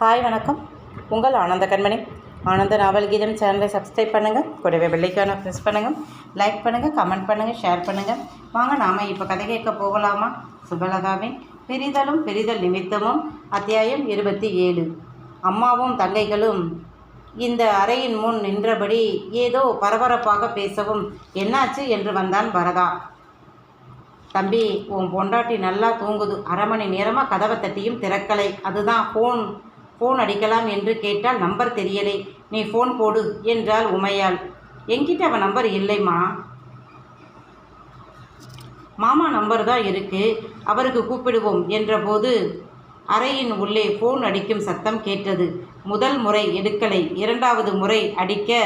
Hi வணக்கம். உங்கள் ஆனந்த கண்மணி. ஆனந்த நாவல் கீதம் சேனலை சப்ஸ்கிரைப் பண்ணுங்கள் கூடவே வெள்ளைக்கான ப்ரெஸ் பண்ணுங்கள் லைக் பண்ணுங்கள் கமெண்ட் பண்ணுங்கள் ஷேர் பண்ணுங்கள் வாங்க நாம் இப்போ கதை கேட்க போகலாமா? சுபலதாவின் பெரிதலும் பெரிதல் நிமித்தமும் அத்தியாயம் இருபத்தி ஏழு. அம்மாவும் தங்கைகளும் இந்த அறையின் முன் நின்றபடி ஏதோ பரபரப்பாக பேசவும் என்னாச்சு? என்று வந்தான் பரதா. தம்பி உன் பொண்டாட்டி நல்லா தூங்குது. அரை மணி நேரமாக கதவை தட்டியும் திறக்கலை. அதுதான் ஃபோன் ஃபோன் அடிக்கலாம் என்று கேட்டால் நம்பர் தெரியலை. நீ ஃபோன் போடு என்றாள் உமையாள். என்கிட்ட அவன் நம்பர் இல்லைம்மா. மாமா நம்பர் தான் இருக்கு. அவருக்கு கூப்பிடுவோம் என்றபோது அறையின் உள்ளே ஃபோன் அடிக்கும் சத்தம் கேட்டது. முதல் முறை எடுக்கலை. இரண்டாவது முறை அடிக்க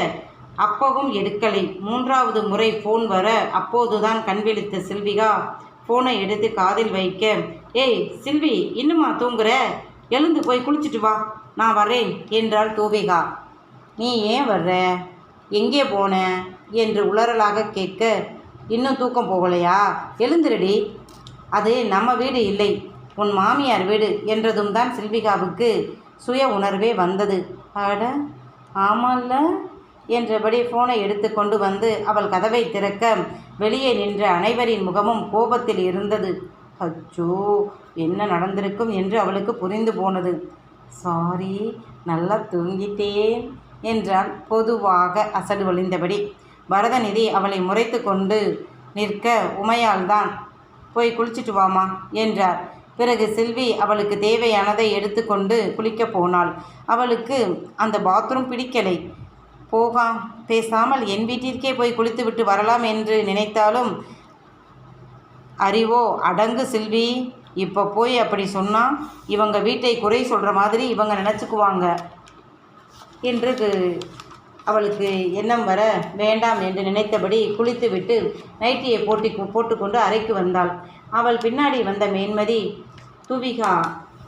அப்பவும் எடுக்கலை. மூன்றாவது முறை ஃபோன் வர அப்போதுதான் கண் விழித்த சில்விகா ஃபோனை எடுத்து காதில் வைக்க ஏய் சில்வி இன்னுமா தூங்குற? எழுந்து போய் குளிச்சுட்டு வா. நான் வரேன் என்றாள் தூவிகா. நீ ஏன் வர்ற? எங்கே போன? என்று உளறலாக கேட்க இன்னும் தூக்கம் போகலையா? எழுந்துருடி. அது நம்ம வீடு இல்லை. உன் மாமியார் வீடு என்றதும் தான் செல்விகாவுக்கு சுய உணர்வே வந்தது. அட ஆமால்ல? என்றபடி ஃபோனை எடுத்துக்கொண்டு வந்து அவள் கதவை திறக்க வெளியே நின்ற அனைவரின் முகமும் கோபத்தில் இருந்தது. அச்சோ என்ன நடந்திருக்கும் என்று அவளுக்கு புரிந்து போனது. சாரி நல்லா தூங்கிட்டேன் என்றால் பொதுவாக அசடு வழிந்தபடி. பரதநிதி அவளை முறைத்து கொண்டு நிற்க உமையால்தான் போய் குளிச்சிட்டு வாமா என்றார். பிறகு செல்வி அவளுக்கு தேவையானதை எடுத்துக்கொண்டு குளிக்கப் போனாள். அவளுக்கு அந்த பாத்ரூம் பிடிக்கலை. போகாம் பேசாமல் என் வீட்டிற்கே போய் குளித்துவிட்டு வரலாம் என்று நினைத்தாலும் அறிவோ அடங்கு செல்வி. இப்போ போய் அப்படி சொன்னால் இவங்க வீட்டை குறை சொல்கிற மாதிரி இவங்க நினச்சிக்குவாங்க. என்று அவளுக்கு எண்ணம் வர வேண்டாம் என்று நினைத்தபடி குளித்துவிட்டு நைட்டியை போட்டி போட்டுக்கொண்டு அறைக்கு வந்தாள். அவள் பின்னாடி வந்த மேன்மதி தூவிகா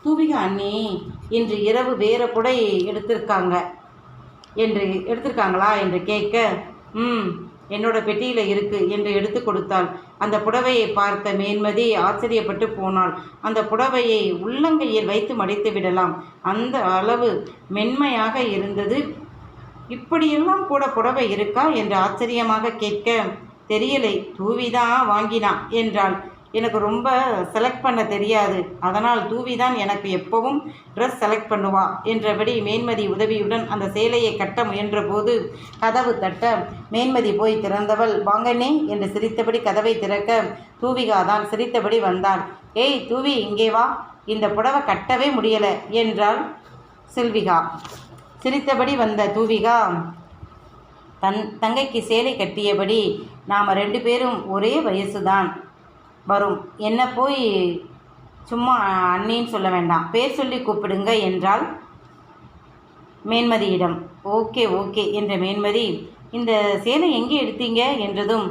தூவிகா அண்ணி இன்று இரவு வேறு கூட எடுத்திருக்காங்க. என்று எடுத்திருக்காங்களா? என்று கேட்க ம் என்னோட பெட்டியில் இருக்கு என்று எடுத்து கொடுத்தாள். அந்த புடவையை பார்த்த மேன்மதி ஆச்சரியப்பட்டு போனாள். அந்த புடவையை உள்ளங்கையில் வைத்து மடித்து விடலாம். அந்த அளவு மென்மையாக இருந்தது. இப்படியெல்லாம் கூட புடவை இருக்கா? என்று ஆச்சரியமாக கேட்க தெரியலை. தூவிதான் வாங்கினான் என்றாள். எனக்கு ரொம்ப செலக்ட் பண்ண தெரியாது. அதனால் தூவி தான் எனக்கு எப்பவும் ட்ரெஸ் செலக்ட் பண்ணுவா என்றபடி மேன்மதி உதவியுடன் அந்த சேலையை கட்ட முயன்றபோது கதவு தட்ட மேன்மதி போய் திறந்தவள் வாங்கனே என்று சிரித்தபடி கதவை திறக்க தூவிகா தான் சிரித்தபடி வந்தாள். ஏய் தூவி இங்கே வா. இந்த புடவை கட்டவே முடியலை என்றாள் செல்விகா. சிரித்தபடி வந்த தூவிகா தன் தங்கைக்கு சேலை கட்டியபடி நாம் ரெண்டு பேரும் ஒரே வயசுதான். வரும். என்ன போய் சும்மா அண்ணின்னு சொல்ல வேண்டாம். பேர் சொல்லி கூப்பிடுங்க என்றால் மேன்மதியிடம். ஓகே ஓகே என்ற மேன்மதி இந்த சேலை எங்கே எடுத்தீங்க என்றதும்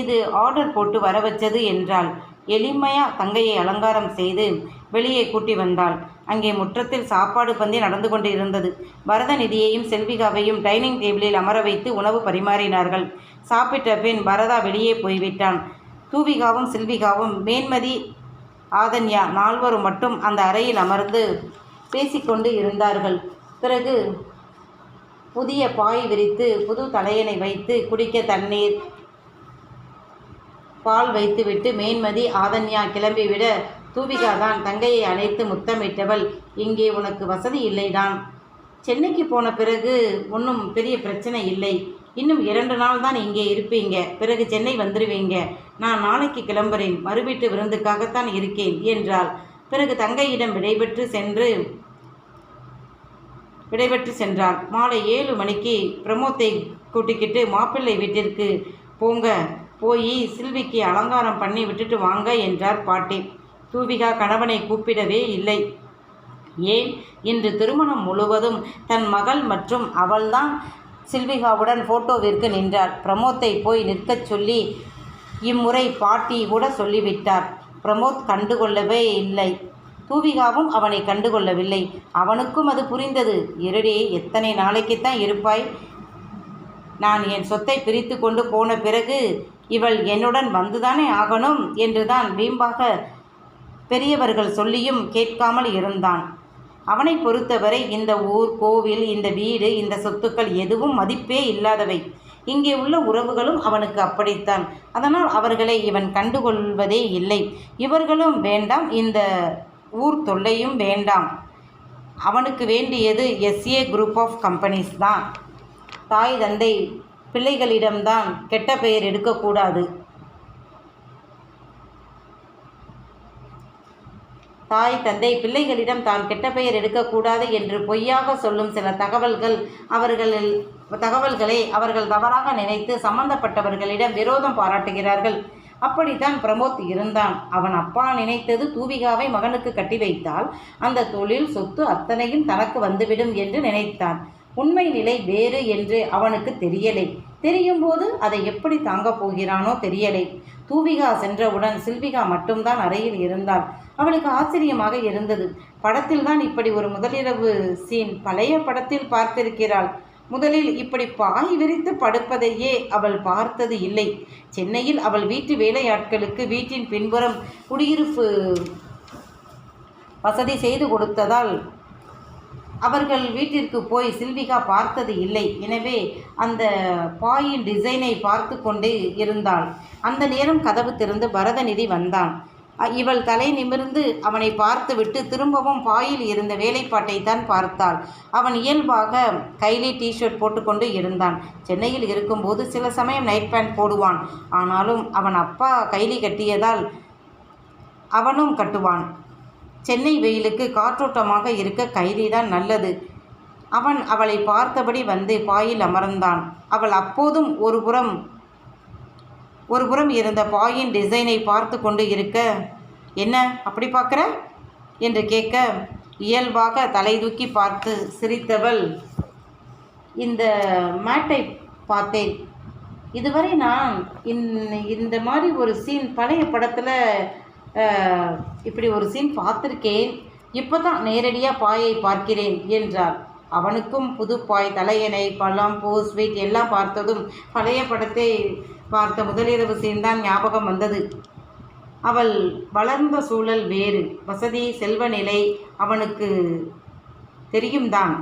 இது ஆர்டர் போட்டு வர வச்சது என்றால் எளிமையா தங்கையை அலங்காரம் செய்து வெளியே கூட்டி வந்தாள். அங்கே முற்றத்தில் சாப்பாடு பந்தி நடந்து கொண்டிருந்தது. பரதநிதியையும் செல்விகாவையும் டைனிங் டேபிளில் அமர வைத்து உணவு பரிமாறினார்கள். சாப்பிட்ட பின் பரதா வெளியே போய்விட்டான். தூவிகாவும் செல்விகாவும் மேன்மதி ஆதன்யா நால்வரும் மட்டும் அந்த அறையில் அமர்ந்து பேசிக்கொண்டு இருந்தார்கள். பிறகு புதிய பாய் விரித்து புது தலையணை வைத்து குடிக்க தண்ணீர் பால் வைத்துவிட்டு மேன்மதி ஆதன்யா கிளம்பிவிட தூவிகா தான் தங்கையை அழைத்து முத்தமிட்டவள் இங்கே உனக்கு வசதி இல்லைதான் சென்னைக்கு போன பிறகு ஒன்றும் பெரிய பிரச்சனை இல்லை. இன்னும் இரண்டு நாள் தான் இங்கே இருப்பீங்க. பிறகு சென்னை வந்துடுவீங்க நான் நாளைக்கு கிளம்புறேன். மறுவீட்டு விருந்துக்காகத்தான் இருக்கேன் என்றாள். பிறகு தங்கையிடம் விடைபெற்று சென்று விடைபெற்று சென்றாள். மாலை ஏழு மணிக்கு பிரமோத்தை கூட்டிக்கிட்டு மாப்பிள்ளை வீட்டிற்கு போங்க. போய் சில்விக்கு அலங்காரம் பண்ணி விட்டுட்டு வாங்க என்றார் பாட்டி. தூவிகா கணவனை கூப்பிடவே இல்லை. ஏன்? இன்று திருமணம் முழுவதும் தன் மகள் மற்றும் அவள்தான் சில்விகாவுடன் ஃபோட்டோவிற்கு நின்றார். பிரமோத்தை போய் நிற்கச் சொல்லி இம்முறை பாட்டி கூட சொல்லிவிட்டார். பிரமோத் கண்டுகொள்ளவே இல்லை. தூவிகாவும் அவனை கண்டுகொள்ளவில்லை. அவனுக்கும் அது புரிந்தது. இருடே எத்தனை நாளைக்குத்தான் இருப்பாய்? நான் என் சொத்தை பிரித்து கொண்டு போன பிறகு இவள் என்னுடன் வந்துதானே ஆகணும்? என்றுதான் வீம்பாக பெரியவர்கள் சொல்லியும் கேட்காமல் இருந்தான். அவனை பொறுத்தவரை இந்த ஊர் கோவில் இந்த வீடு இந்த சொத்துக்கள் எதுவும் மதிப்பே இல்லாதவை. இங்கே உள்ள உறவுகளும் அவனுக்கு அப்படித்தான். அதனால் அவர்களை இவன் கண்டுகொள்வதே இல்லை. இவர்களும் வேண்டாம் இந்த ஊர் தொல்லையும் வேண்டாம். அவனுக்கு வேண்டியது எஸ்ஏ குரூப் ஆஃப் கம்பெனிஸ் தான். தாய் தந்தை பிள்ளைகளிடம்தான் கெட்ட பெயர் எடுக்கக்கூடாது. தாய் தந்தை பிள்ளைகளிடம் தான் கெட்ட பெயர் எடுக்கக்கூடாது என்று பொய்யாக சொல்லும் சில தகவல்கள் அவர்களில் தகவல்களை அவர்கள் தவறாக நினைத்து சம்பந்தப்பட்டவர்களிடம் விரோதம் பாராட்டுகிறார்கள். அப்படித்தான் பிரமோத் இருந்தான். அவன் அப்பா நினைத்தது தூவிகாவை மகனுக்கு கட்டி வைத்தால் அந்த தொழில் சொத்து அத்தனையும் தனக்கு வந்துவிடும் என்று நினைத்தான். உண்மை நிலை வேறு என்று அவனுக்கு தெரியலை. தெரியும் போது அதை எப்படி தாங்கப் போகிறானோ தெரியலை. தூவிகா சென்றவுடன் சில்விகா மட்டும்தான் அறையில் இருந்தாள். அவளுக்கு ஆச்சரியமாக இருந்தது. படத்தில் தான் இப்படி ஒரு முதலிரவு சீன். பழைய படத்தில் பார்த்திருக்கிறாள். முதலில் இப்படி பாய் விரித்து படுப்பதையே அவள் பார்த்தது இல்லை. சென்னையில் அவள் வீட்டு வேலையாட்களுக்கு வீட்டின் பின்புறம் குடியிருப்பு வசதி செய்து கொடுத்ததால் அவர்கள் வீட்டிற்கு போய் சில்விகா பார்த்தது இல்லை. எனவே அந்த பாயின் டிசைனை பார்த்து கொண்டே இருந்தாள். அந்த நேரம் கதவு திறந்து பரதநிதி வந்தான். இவள் தலை நிமிர்ந்து அவனை பார்த்துவிட்டு திரும்பவும் பாயில் இருந்த வேலைப்பாட்டை தான் பார்த்தாள். அவன் இயல்பாக கைலி டிஷர்ட் போட்டுக்கொண்டு இருந்தான். சென்னையில் இருக்கும்போது சில சமயம் நைட் பேண்ட் போடுவான். ஆனாலும் அவன் அப்பா கைலி கட்டியதால் அவனும் கட்டுவான். சென்னை வெயிலுக்கு காற்றோட்டமாக இருக்க கைலி தான் நல்லது. அவன் அவளை பார்த்தபடி வந்து பாயில் அமர்ந்தான். அவள் அப்போதும் ஒரு ஒருபுறம் ஒரு புறம் இருந்த பாயின் டிசைனை பார்த்து கொண்டு இருக்க என்ன அப்படி பார்க்குற? என்று கேட்க இயல்பாக தலை தூக்கி பார்த்து சிரித்தவள் இந்த மேட்டை பார்த்தேன். இதுவரை நான் இந் இந்த மாதிரி ஒரு சீன் பழைய படத்தில் இப்படி ஒரு சீன் பார்த்துருக்கேன். இப்போ தான் நேரடியாக பாயை பார்க்கிறேன் என்றார் அவனுக்கும் புது பாய் தலையணை பழம் பூ ஸ்வீட் எல்லாம் பார்த்ததும் பழைய படத்தை பார்த்த முதலிரவு சீன்தான் ஞாபகம் வந்தது. அவள் வளர்ந்த சூழல் வேறு. வசதி செல்வ நிலை அவனுக்கு தெரியும்தான்.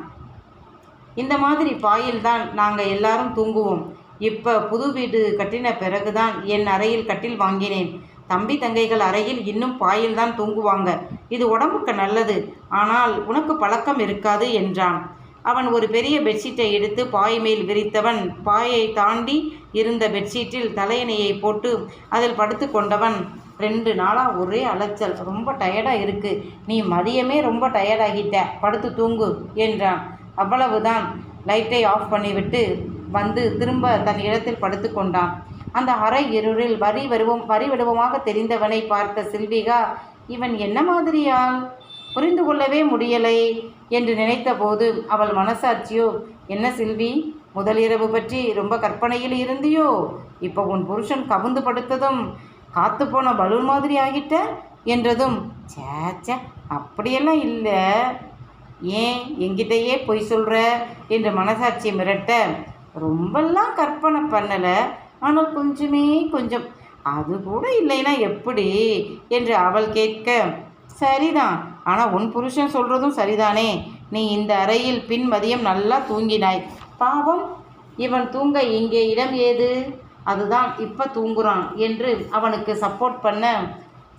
இந்த மாதிரி பாயில்தான் நாங்கள் எல்லாரும் தூங்குவோம். இப்போ புது வீடு கட்டின பிறகுதான் என் அறையில் கட்டில் வாங்கினேன். தம்பி தங்கைகள் அறையில் இன்னும் பாயில் தான் தூங்குவாங்க. இது உடம்புக்கு நல்லது. ஆனால் உனக்கு பழக்கம் இருக்காது என்றான். அவன் ஒரு பெரிய பெட்ஷீட்டை எடுத்து பாய் மேல் விரித்தவன். பாயை தாண்டி இருந்த பெட்ஷீட்டில் தலையணையை போட்டு அதில் படுத்து கொண்டவன். ரெண்டு நாளாக ஒரே அலைச்சல். ரொம்ப டயர்டாக இருக்கு. நீ மதியமே ரொம்ப டயர்டாகிட்ட. படுத்து தூங்கு என்றான். அவ்வளவுதான். லைட்டை ஆஃப் பண்ணிவிட்டு வந்து திரும்ப தன் இடத்தில் படுத்து கொண்டான். அந்த அறை இருளில் வரி வருவம் வரிவடிவமாக தெரிந்தவனை பார்த்த சில்விகா இவன் என்ன மாதிரியால்? புரிந்து கொள்ளவே முடியலை. என்று நினைத்தபோது அவள் மனசாட்சியோ என்ன சில்வி முதலிரவு பற்றி ரொம்ப கற்பனையில் இருந்தியோ? இப்போ உன் புருஷன் கவுந்து படுத்ததும் காத்து போன பலூன் மாதிரி ஆகிட்ட? என்றதும் சேச்சே அப்படியெல்லாம் இல்லை. ஏன் எங்கிட்டயே பொய் சொல்கிற என்று மனசாட்சி மிரட்ட ரொம்பலாம் கற்பனை பண்ணலை. ஆனால் கொஞ்சமே கொஞ்சம். அது கூட இல்லைன்னா எப்படி? என்று அவள் கேட்க சரிதான். ஆனால் உன் புருஷன் சொல்கிறதும் சரிதானே? நீ இந்த அறையில் பின் மதியம் நல்லா தூங்கினாய். பாவம் இவன் தூங்க இங்கே இடம் ஏது? அதுதான் இப்போ தூங்குறான் என்று அவனுக்கு சப்போர்ட் பண்ண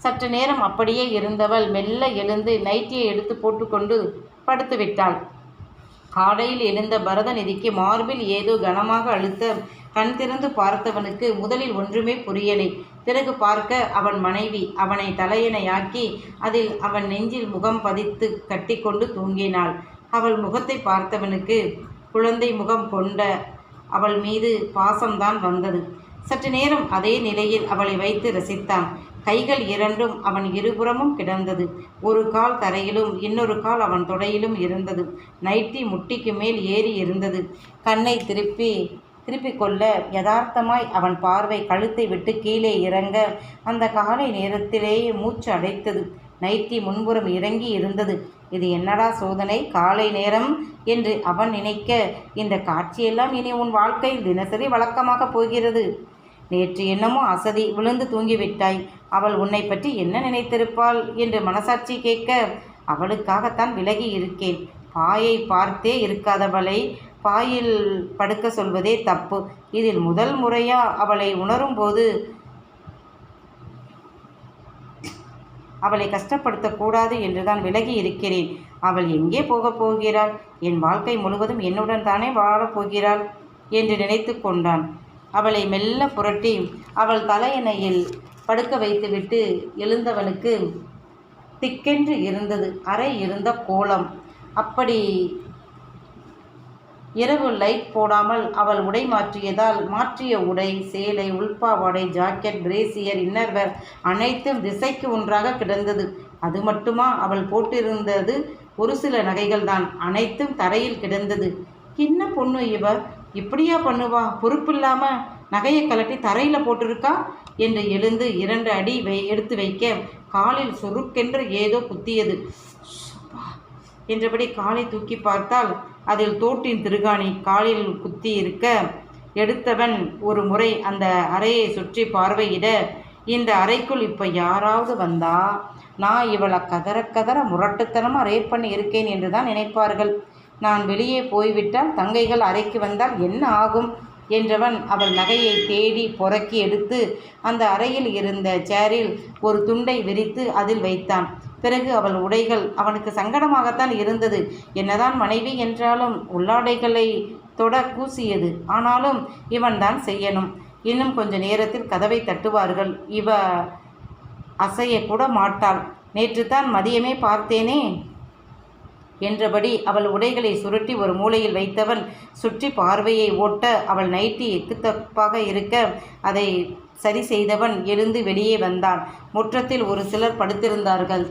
சற்று நேரம் அப்படியே இருந்தவள் மெல்ல எழுந்து நைட்டியை எடுத்து போட்டுக்கொண்டு படுத்து விட்டாள். காலையில் எழுந்த பரதநிதிக்கு மார்பில் ஏதோ கனமாக அழுத்த கண் திறந்து பார்த்தவனுக்கு முதலில் ஒன்றுமே புரியலை. பிறகு பார்க்க அவன் மனைவி அவனை தலையணையாக்கி அதில் அவன் நெஞ்சில் முகம் பதித்து கட்டிக்கொண்டு தூங்கினாள். அவள் முகத்தை பார்த்தவனுக்கு குழந்தை முகம் கொண்ட அவள் மீது பாசம்தான் வந்தது. சற்று நேரம் அதே நிலையில் அவளை வைத்து ரசித்தான். கைகள் இரண்டும் அவன் இருபுறமும் கிடந்தது. ஒரு கால் தரையிலும் இன்னொரு கால் அவன் தொடையிலும் இருந்தது. நைட்டி முட்டிக்கு மேல் ஏறி இருந்தது. கண்ணை திருப்பி திருப்பிக் கொள்ள யதார்த்தமாய் அவன் பார்வை கழுத்தை விட்டு கீழே இறங்க அந்த காலை நேரத்திலேயே மூச்சு அடைத்தது. நைட்டி முன்புறம் இறங்கி இருந்தது. இது என்னடா சோதனை? காலை நேரம் என்று அவன் நினைக்க இந்த காட்சியெல்லாம் இனி உன் வாழ்க்கையில் தினசரி வழக்கமாக போகிறது. நேற்று என்னமோ அசதி விழுந்து தூங்கிவிட்டாய். அவள் உன்னை பற்றி என்ன நினைத்திருப்பாள் என்று மனசாட்சி கேட்க அவளுக்காகத்தான் விலகி இருக்கேன். பாயை பார்த்தே இருக்காதவளை பாயில் படுக்க சொல்வதே தப்பு. இதில் முதல் முறையா அவளை உணரும்போது அவளை கஷ்டப்படுத்தக்கூடாது என்றுதான் விலகி இருக்கிறேன். அவள் எங்கே போகப் போகிறாள்? என் வாழ்க்கை முழுவதும் என்னுடன் தானே வாழப் போகிறாள்? என்று நினைத்து கொண்டான். அவளை மெல்ல புரட்டி அவள் தலையணையில் படுக்க வைத்துவிட்டு எழுந்தவனுக்கு திக்கென்று இருந்தது. அறை இருந்த கோலம். அப்படி இரவு லைட் போடாமல் அவள் உடை மாற்றியதால் மாற்றிய உடை சேலை உள்பாவாடை ஜாக்கெட் பிரேசியர் இன்னர்வேர் அனைத்தும் திசைக்கு ஒன்றாக கிடந்தது. அது மட்டுமா? அவள் போட்டிருந்தது ஒரு சில நகைகள் தான் அனைத்தும் தரையில் கிடந்தது. என்ன பொண்ணு இவ? இப்படியா பண்ணுவா? பொறுப்பில்லாம நகையை கலட்டி தரையில் போட்டிருக்கா? என்று எழுந்து இரண்டு அடி வை எடுத்து வைக்க காலில் சுருக்கென்று ஏதோ குத்தியது. என்றபடி காலை தூக்கி பார்த்தால் அதில் தோட்டின் திருகாணி காலில் குத்தி இருக்க எடுத்தவன் ஒரு முறை அந்த அறையை சுற்றி பார்வையிட இந்த அறைக்குள் இப்போ யாராவது வந்தா? நான் இவளை கதற கதற முரட்டுத்தனமாக ரேப் பண்ணி இருக்கேன் என்று தான் நினைப்பார்கள். நான் வெளியே போய்விட்டால் தங்கைகள் அறைக்கு வந்தால் என்ன ஆகும்? என்றவன் அவள் நகையை தேடி பொறக்கி எடுத்து அந்த அறையில் இருந்த சேரில் ஒரு துண்டை விரித்து அதில் வைத்தான். பிறகு அவள் உடைகள் அவனுக்கு சங்கடமாகத்தான் இருந்தது. என்னதான் மனைவி என்றாலும் உள்ளாடைகளை தொட கூசியது. ஆனாலும் இவன் தான் செய்யணும். இன்னும் கொஞ்ச நேரத்தில் கதவை தட்டுவார்கள். இவ அசையக்கூட மாட்டாள். நேற்று தான் மதியமே பார்த்தேனே என்றபடி அவள் உடைகளை சுருட்டி ஒரு மூலையில் வைத்தவன் சுற்றி பார்வையை ஓட்ட அவள் நைட்டி எக்குத்தப்பாக இருக்க அதை சரி செய்தவன் எழுந்து வெளியே வந்தான். முற்றத்தில் ஒரு சிலர் படுத்திருந்தார்கள்.